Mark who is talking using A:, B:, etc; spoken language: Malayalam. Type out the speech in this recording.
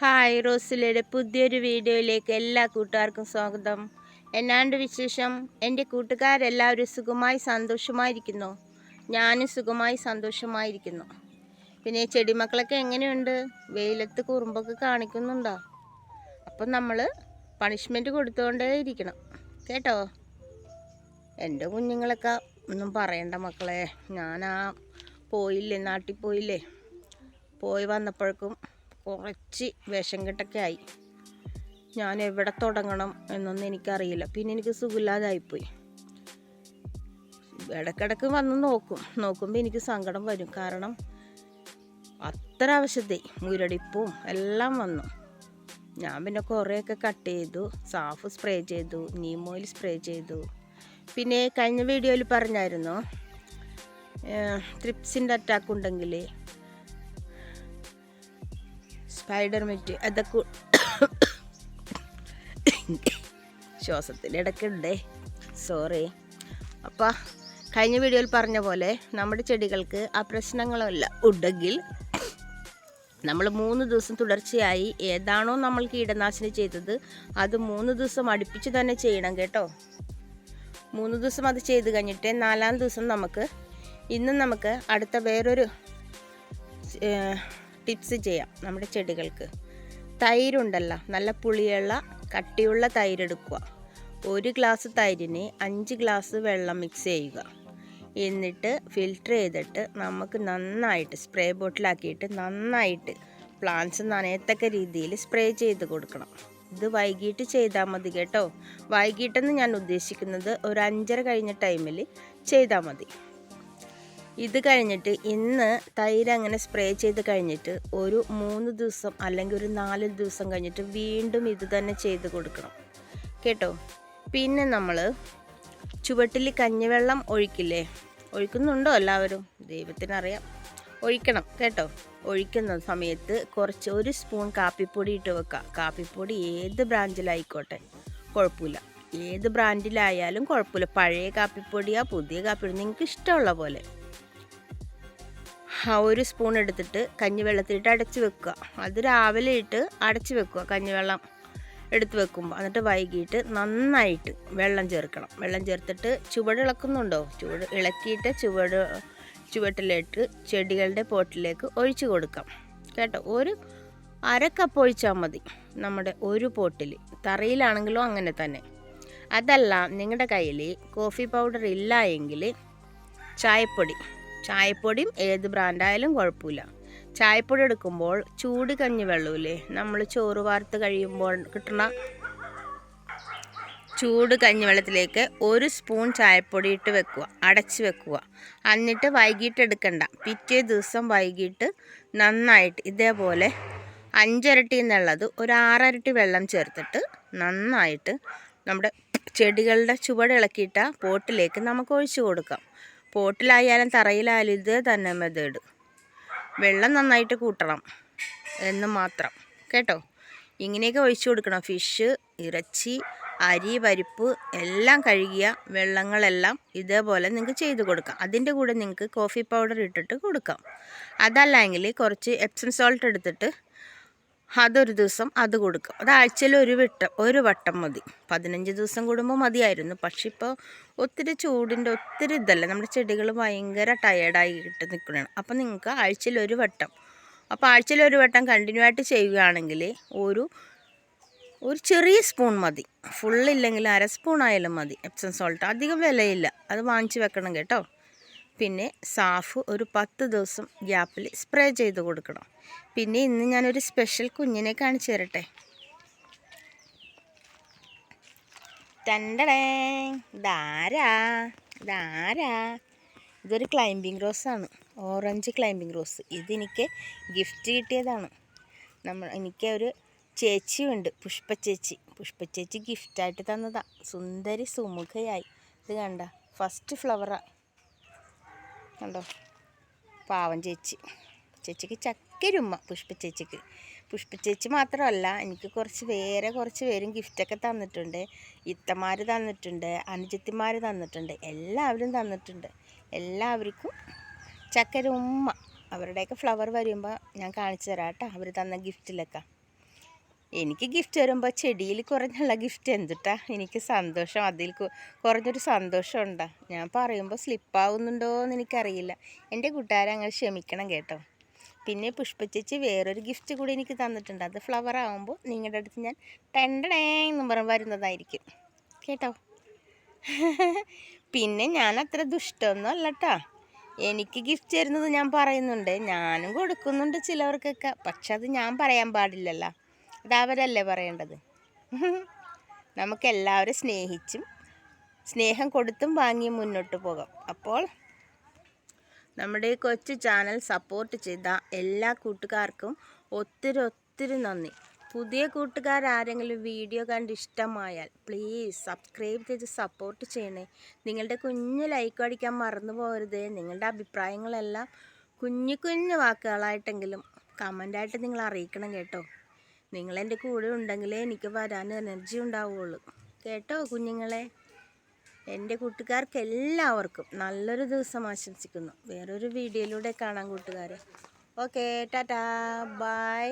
A: ഹായ് റോസിലയുടെ പുതിയൊരു വീഡിയോയിലേക്ക് എല്ലാ കൂട്ടുകാർക്കും സ്വാഗതം. എന്നാണ്ട് വിശേഷം? എന്റെ കൂട്ടുകാരെല്ലാവരും സുഖമായി സന്തോഷമായിരിക്കുന്നു. ഞാനും സുഖമായി സന്തോഷമായിരിക്കുന്നു. പിന്നെ ചെടിമക്കളൊക്കെ എങ്ങനെയുണ്ട്? വെയിലത്ത് കുറുമ്പൊക്കെ കാണിക്കുന്നുണ്ടോ? അപ്പം നമ്മൾ പണിഷ്മെന്റ് കൊടുത്തുകൊണ്ടേ ഇരിക്കണം. കേട്ടോ? എന്റെ കുഞ്ഞുങ്ങളൊക്കെ ഒന്നും പറയണ്ട മക്കളെ. ഞാനാ പോയില്ലേ നാട്ടിൽ പോയില്ലേ? പോയി വന്നപ്പോഴേക്കും കുറച്ച് വേഷം കെട്ടൊക്കെ ആയി. ഞാൻ എവിടെ തുടങ്ങണം എന്നൊന്നും എനിക്കറിയില്ല. പിന്നെ എനിക്ക് സുഖമില്ലാതായിപ്പോയി. ഇടക്കിടക്ക് വന്ന് നോക്കും. നോക്കുമ്പോൾ എനിക്ക് സങ്കടം വരും. കാരണം അത്ര ആവശ്യത്തെ മുരടിപ്പും എല്ലാം വന്നു. ഞാൻ പിന്നെ കുറേയൊക്കെ കട്ട് ചെയ്തു. സാഫ് സ്പ്രേ ചെയ്തു. നീം ഓയിൽ സ്പ്രേ ചെയ്തു. പിന്നെ കഴിഞ്ഞ വീഡിയോയിൽ പറഞ്ഞായിരുന്നു ട്രിപ്സിന്റെ അറ്റാക്ക് ഉണ്ടെങ്കിൽ സ്പൈഡർ മെറ്റ് അതൊക്കെ ശ്വാസത്തിൽ ഇടയ്ക്കുണ്ടേ. സോറി അപ്പോൾ കഴിഞ്ഞ വീഡിയോയിൽ പറഞ്ഞ പോലെ നമ്മുടെ ചെടികൾക്ക് ആ പ്രശ്നങ്ങളല്ല. ഉണ്ടെങ്കിൽ നമ്മൾ മൂന്ന് ദിവസം തുടർച്ചയായി ഏതാണോ നമ്മൾ കീടനാശിനി ചെയ്തത് അത് മൂന്ന് ദിവസം അടുപ്പിച്ച് തന്നെ ചെയ്യണം കേട്ടോ. മൂന്ന് ദിവസം അത് ചെയ്ത് കഴിഞ്ഞിട്ട് നാലാം ദിവസം നമുക്ക് ഇന്ന് നമുക്ക് അടുത്ത വേറൊരു ടിപ്സ് ചെയ്യാം നമ്മുടെ ചെടികൾക്ക്. തൈരുണ്ടല്ലോ നല്ല പുളിയുള്ള കട്ടിയുള്ള തൈരെടുക്കുക. ഒരു ഗ്ലാസ് തൈരിന് അഞ്ച് ഗ്ലാസ് വെള്ളം മിക്സ് ചെയ്യുക. എന്നിട്ട് ഫിൽറ്റർ ചെയ്തിട്ട് നമുക്ക് നന്നായിട്ട് സ്പ്രേ ബോട്ടിലാക്കിയിട്ട് നന്നായിട്ട് പ്ലാന്റ്സ് നനയത്തക്ക രീതിയിൽ സ്പ്രേ ചെയ്ത് കൊടുക്കണം. ഇത് വൈകിട്ട് ചെയ്താൽ മതി കേട്ടോ. വൈകിട്ടെന്ന് ഞാൻ ഉദ്ദേശിക്കുന്നത് ഒരു അഞ്ചര കഴിഞ്ഞ ടൈമിൽ ചെയ്താൽ മതി. ഇത് കഴിഞ്ഞിട്ട് ഇന്ന് തൈര് അങ്ങനെ സ്പ്രേ ചെയ്ത് കഴിഞ്ഞിട്ട് ഒരു മൂന്ന് ദിവസം അല്ലെങ്കിൽ ഒരു നാല് ദിവസം കഴിഞ്ഞിട്ട് വീണ്ടും ഇത് തന്നെ ചെയ്ത് കൊടുക്കണം. കേട്ടോ? പിന്നെ നമ്മൾ ചുവട്ടിൽ കഞ്ഞിവെള്ളം ഒഴിക്കില്ലേ? ഒഴിക്കുന്നുണ്ടോ എല്ലാവരും? ദൈവത്തിനറിയാം. ഒഴിക്കണം കേട്ടോ? ഒഴിക്കുന്ന സമയത്ത് കുറച്ച് ഒരു സ്പൂൺ കാപ്പിപ്പൊടി ഇട്ട് വെക്കുക. കാപ്പിപ്പൊടി ഏത് ബ്രാഞ്ചിലായിക്കോട്ടെ? കുഴപ്പമില്ല. ഏത് ബ്രാൻഡിലായാലും കുഴപ്പമില്ല. പഴയ കാപ്പിപ്പൊടിയാ പുതിയ കാപ്പിപ്പൊടി. നിങ്ങൾക്ക് ഇഷ്ടമുള്ള പോലെ. ഒരു സ്പൂൺ എടുത്തിട്ട് കഞ്ഞിവെള്ളത്തിലിട്ട് അടച്ച് വെക്കുക. അത് രാവിലെ ഇട്ട് അടച്ച് വെക്കുക കഞ്ഞിവെള്ളം എടുത്ത് വെക്കുമ്പോൾ. എന്നിട്ട് വൈകിട്ട് നന്നായിട്ട് വെള്ളം ചേർക്കണം. വെള്ളം ചേർത്തിട്ട് ചുവട് ഇളക്കുന്നുണ്ടോ? ചുവട് ഇളക്കിയിട്ട് ചുവട് ചുവട്ടിലിട്ട് ചെടികളുടെ പോട്ടിലേക്ക് ഒഴിച്ചു കൊടുക്കാം. കേട്ടോ? ഒരു അര കപ്പ് ഒഴിച്ചാൽ മതി. നമ്മുടെ ഒരു പോട്ടിൽ തറയിലാണെങ്കിലും അങ്ങനെ തന്നെ. അതല്ല നിങ്ങളുടെ കയ്യിൽ കോഫി പൗഡർ ഇല്ല എങ്കിൽ ചായപ്പൊടി ചായപ്പൊടിയും ഏത് ബ്രാൻഡായാലും കുഴപ്പമില്ല. ചായപ്പൊടി എടുക്കുമ്പോൾ ചൂട് കഞ്ഞി വെള്ളമില്ലേ? നമ്മൾ ചോറ് വാർത്ത് കഴിയുമ്പോൾ കിട്ടുന്ന ചൂട് കഞ്ഞി വെള്ളത്തിലേക്ക് ഒരു സ്പൂൺ ചായപ്പൊടി ഇട്ട് വെക്കുക അടച്ച് വെക്കുക. എന്നിട്ട് വൈകിട്ട് എടുക്കണ്ട. പിറ്റേ ദിവസം വൈകിട്ട് നന്നായിട്ട് ഇതേപോലെ അഞ്ചരട്ടി എന്നുള്ളത് ഒരു ആറരട്ടി വെള്ളം ചേർത്തിട്ട് നന്നായിട്ട് നമ്മുടെ ചെടികളുടെ ചുവട് ചുവടിളക്കിയിട്ട പോട്ടിലേക്ക് നമുക്ക് ഒഴിച്ചു കൊടുക്കാം. പോട്ടിലായാലും തറയിലായാലും ഇത് തന്നെ മെതേഡ് വെള്ളം നന്നായിട്ട് കൂട്ടണം എന്ന് മാത്രം. കേട്ടോ? ഇങ്ങനെയൊക്കെ ഒഴിച്ചു കൊടുക്കണം. ഫിഷ് ഇറച്ചി അരി പരിപ്പ് എല്ലാം കഴുകിയ വെള്ളങ്ങളെല്ലാം ഇതേപോലെ നിങ്ങൾക്ക് ചെയ്ത് കൊടുക്കാം. അതിന്റെ കൂടെ നിങ്ങൾക്ക് കോഫി പൗഡർ ഇട്ടിട്ട് കൊടുക്കാം. അതല്ലെങ്കിൽ കുറച്ച് എപ്സം സോൾട്ട് എടുത്തിട്ട് അതൊരു ദിവസം അത് കൊടുക്കും. അത് ആഴ്ചയിൽ ഒരു വട്ടം ഒരു വട്ടം മതി. പതിനഞ്ച് ദിവസം കൂടുമ്പോൾ മതിയായിരുന്നു. പക്ഷെ ഇപ്പോൾ ഒത്തിരി ചൂടിന്റെ ഒത്തിരി ഇതല്ല. നമ്മുടെ ചെടികൾ ഭയങ്കര ടയേർഡായിട്ട് നിൽക്കുകയാണ്. അപ്പം നിങ്ങൾക്ക് ആഴ്ചയിൽ ഒരു വട്ടം. അപ്പോൾ ആഴ്ചയിൽ ഒരു വട്ടം കണ്ടിന്യൂ ആയിട്ട് ചെയ്യുകയാണെങ്കിൽ ഒരു ഒരു ചെറിയ സ്പൂൺ മതി. ഫുള്ളില്ലെങ്കിൽ അര സ്പൂൺ ആയാലും മതി. എപ്സം സോൾട്ട് അധികം വിലയില്ല. അത് വാങ്ങിച്ച് വെക്കണം കേട്ടോ. പിന്നെ സാഫ് ഒരു പത്ത് ദിവസം ഗ്യാപ്പിൽ സ്പ്രേ ചെയ്ത് കൊടുക്കണം. പിന്നെ ഇന്ന് ഞാനൊരു സ്പെഷ്യൽ കുഞ്ഞിനെ കാണിച്ചു തരട്ടെ. തണ്ടടേ ഇതാരാ? ഇതാരാ? ഇതൊരു റോസ് റോസാണ് ഓറഞ്ച് ക്ലൈമ്പിംഗ് റോസ് ഇതെനിക്ക് ഗിഫ്റ്റ് കിട്ടിയതാണ്. നമ്മൾ എനിക്ക് ഒരു ചേച്ചിയുണ്ട് പുഷ്പച്ചേച്ചി പുഷ്പച്ചേച്ചി ഗിഫ്റ്റായിട്ട് തന്നതാണ് സുന്ദരി സുമുഖയായി. ഇത് കണ്ട ഫസ്റ്റ് ഫ്ലവറാണ് കണ്ടോ? പാവം ചേച്ചി. ചേച്ചിക്ക് ചക്കരുമ്മ പുഷ്പച്ചേച്ചിക്ക് പുഷ്പച്ചേച്ചി മാത്രമല്ല എനിക്ക് കുറച്ച് വേറെ കുറച്ച് പേരും ഗിഫ്റ്റൊക്കെ തന്നിട്ടുണ്ട്. ഇത്തമാർ തന്നിട്ടുണ്ട് അനുജത്തിമാർ തന്നിട്ടുണ്ട് എല്ലാവരും തന്നിട്ടുണ്ട്. എല്ലാവർക്കും ചക്കരുമ്മ. അവരുടെയൊക്കെ ഫ്ലവർ വരുമ്പോൾ ഞാൻ കാണിച്ചു തരാം കേട്ടോ. അവർ തന്ന ഗിഫ്റ്റിലൊക്കെ എനിക്ക് ഗിഫ്റ്റ് വരുമ്പോൾ ചെടിയിൽ കുറഞ്ഞുള്ള ഗിഫ്റ്റ് എന്തിട്ടാ? എനിക്ക് സന്തോഷം. അതിൽ കുറഞ്ഞൊരു സന്തോഷം ഉണ്ടാ ഞാൻ പറയുമ്പോൾ സ്ലിപ്പാവുന്നുണ്ടോ എന്ന് എനിക്കറിയില്ല. എന്റെ കൂട്ടുകാരെ അങ്ങനെ ക്ഷമിക്കണം കേട്ടോ. പിന്നെ പുഷ്പച്ചേച്ചി വേറൊരു ഗിഫ്റ്റ് കൂടി എനിക്ക് തന്നിട്ടുണ്ട്. അത് ഫ്ലവർ ആകുമ്പോൾ നിങ്ങളുടെ അടുത്ത് ഞാൻ ടെണ്ടടേ എന്നും പറഞ്ഞ് വരുന്നതായിരിക്കും. കേട്ടോ? പിന്നെ ഞാൻ അത്ര ദുഷ്ടമൊന്നും അല്ല കേട്ടോ എനിക്ക് ഗിഫ്റ്റ് തരുന്നത് ഞാൻ പറയുന്നുണ്ട്. ഞാനും കൊടുക്കുന്നുണ്ട് ചിലവർക്കൊക്കെ. പക്ഷെ അത് ഞാൻ പറയാൻ പാടില്ലല്ലോ. അത് അവരല്ലേ പറയേണ്ടത്? നമുക്ക് എല്ലാവരും സ്നേഹിച്ചും സ്നേഹം കൊടുത്തും വാങ്ങി മുന്നോട്ട് പോകാം. അപ്പോൾ നമ്മുടെ ഈ കൊച്ചു ചാനൽ സപ്പോർട്ട് ചെയ്ത എല്ലാ കൂട്ടുകാർക്കും ഒത്തിരി ഒത്തിരി നന്ദി. പുതിയ കൂട്ടുകാരാരെങ്കിലും വീഡിയോ കണ്ട് ഇഷ്ടമായാൽ പ്ലീസ് സബ്സ്ക്രൈബ് ചെയ്ത് സപ്പോർട്ട് ചെയ്യണേ. നിങ്ങളുടെ കുഞ്ഞു ലൈക്ക് അടിക്കാൻ മറന്നു പോകരുത്. നിങ്ങളുടെ അഭിപ്രായങ്ങളെല്ലാം കുഞ്ഞു കുഞ്ഞു വാക്കുകളായിട്ടെങ്കിലും കമന്റായിട്ട് നിങ്ങൾ അറിയിക്കണം കേട്ടോ. നിങ്ങളെന്റെ കൂടെ ഉണ്ടെങ്കിലേ എനിക്ക് വരാൻ എനർജി ഉണ്ടാവുകയുള്ളു കേട്ടോ കുഞ്ഞുങ്ങളെ? എന്റെ കൂട്ടുകാർക്ക് എല്ലാവർക്കും നല്ലൊരു ദിവസം ആശംസിക്കുന്നു. വേറൊരു വീഡിയോയിലൂടെ കാണാം കൂട്ടുകാരെ. Okay tata bye